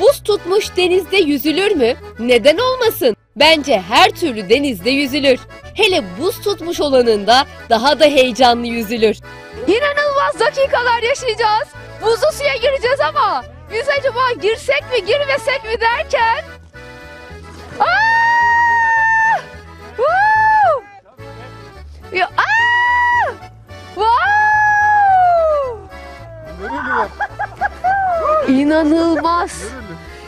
Buz tutmuş denizde yüzülür mü? Neden olmasın? Bence her türlü denizde yüzülür. Hele buz tutmuş olanında daha da heyecanlı yüzülür. İnanılmaz dakikalar yaşayacağız. Buzlu suya gireceğiz ama biz acaba girsek mi girmesek mi derken Aa! Woo! Ya, aa! Wow! İnanılmaz.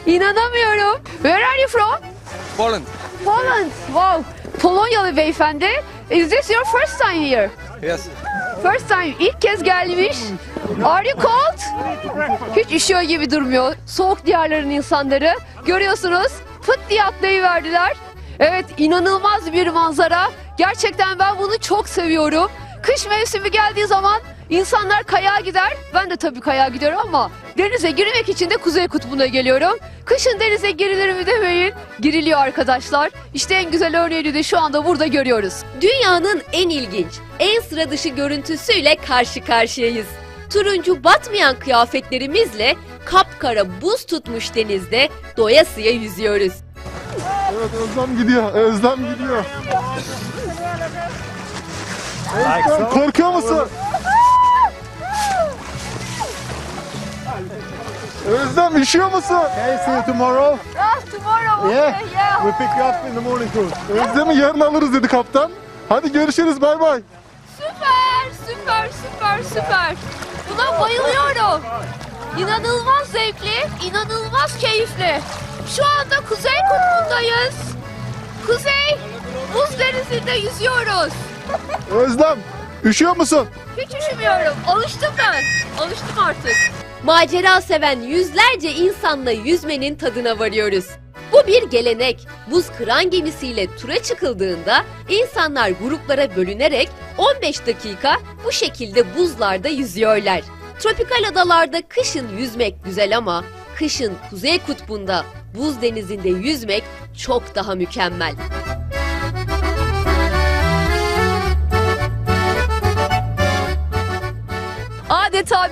İnanamıyorum. Where are you from? Poland. Poland. Wow. Polonyalı beyefendi. Is this your first time here? Yes. First time ilk kez gelmiş. Are you cold? Hiç üşüyor gibi durmuyor. Soğuk diyarların insanları. Görüyorsunuz fıt diye atlayıverdiler. Evet inanılmaz bir manzara. Gerçekten ben bunu çok seviyorum. Kış mevsimi geldiği zaman insanlar kayağa gider. Ben de tabii kayağa gidiyorum ama denize girmek için de Kuzey Kutbu'na geliyorum. Kışın denize girilir mi demeyin. Giriliyor arkadaşlar. İşte en güzel örneğini de şu anda burada görüyoruz. Dünyanın en ilginç, en sıra dışı görüntüsüyle karşı karşıyayız. Turuncu batmayan kıyafetlerimizle kapkara buz tutmuş denizde doyasıya yüzüyoruz. Evet Özlem gidiyor. Özlem gidiyor. Özlem korkuyor musun? Özlem üşüyor musun? Okay, see you tomorrow. Ah, tomorrow. Yeah. okay, yeah. We'll pick you up in the morning too. Özlem'i yarın alırız dedi kaptan. Hadi görüşürüz bay bay. Süper, süper, süper, süper. Buna bayılıyorum. İnanılmaz zevkli, inanılmaz keyifli. Şu anda Kuzey Kutbu'ndayız. Kuzey buz denizinde yüzüyoruz. Özlem üşüyor musun? Hiç üşümüyorum. Alıştım ben. Alıştım artık. Macera seven yüzlerce insanla yüzmenin tadına varıyoruz. Bu bir gelenek. Buz kıran gemisiyle tura çıkıldığında insanlar gruplara bölünerek 15 dakika bu şekilde buzlarda yüzüyorlar. Tropikal adalarda kışın yüzmek güzel ama kışın Kuzey Kutbu'nda buz denizinde yüzmek çok daha mükemmel.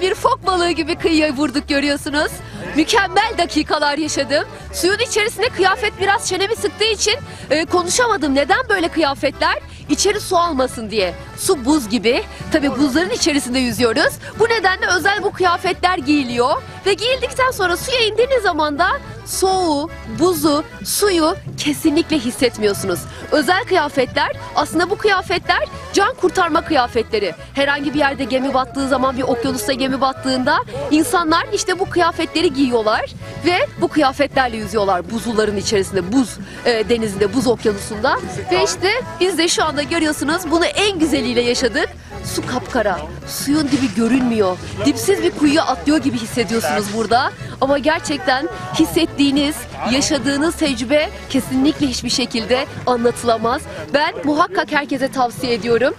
Bir fok balığı gibi kıyıya vurduk görüyorsunuz. Mükemmel dakikalar yaşadım. Suyun içerisinde kıyafet biraz çenemi sıktığı için e, konuşamadım. Neden böyle kıyafetler? İçeri su almasın diye. Su buz gibi. Tabi buzların içerisinde yüzüyoruz. Bu nedenle özel bu kıyafetler giyiliyor. Ve giyildikten sonra suya indiğiniz zaman da soğuğu, buzu, suyu kesinlikle hissetmiyorsunuz. Özel kıyafetler aslında bu kıyafetler can kurtarma kıyafetleri. Herhangi bir yerde gemi battığı zaman bir okyanusta gemi battığında insanlar işte bu kıyafetleri giyiyorlar ve bu kıyafetlerle yüzüyorlar buzulların içerisinde buz e, denizinde buz okyanusunda ve işte biz de şu anda görüyorsunuz bunu en güzeliyle yaşadık. Su kapkara. Suyun dibi görünmüyor. Dipsiz bir kuyuya atlıyor gibi hissediyorsunuz burada. Ama gerçekten hissettiğiniz, yaşadığınız tecrübe kesinlikle hiçbir şekilde anlatılamaz. Ben muhakkak herkese tavsiye ediyorum.